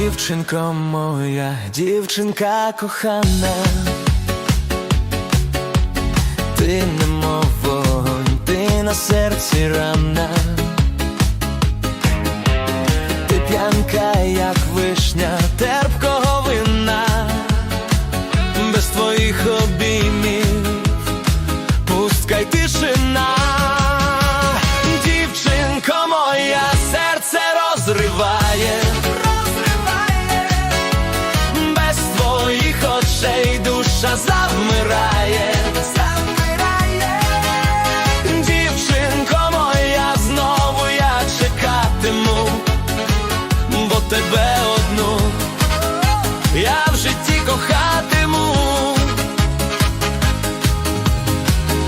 Дівчинко моя, дівчинка кохана, ти немов вогонь, ти на серці рана, ти п'янка, як вишня, терпкого вина, без твоїх обіймів, я в житті кохатиму.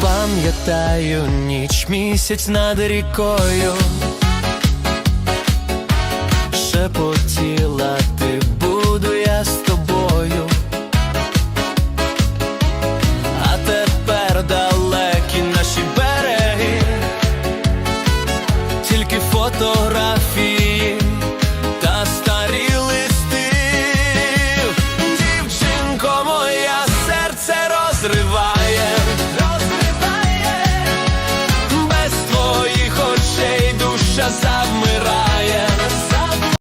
Пам'ятаю ніч місяць над рікою. Шепотіла розриває, розриває без твоїх очей душа завмирає.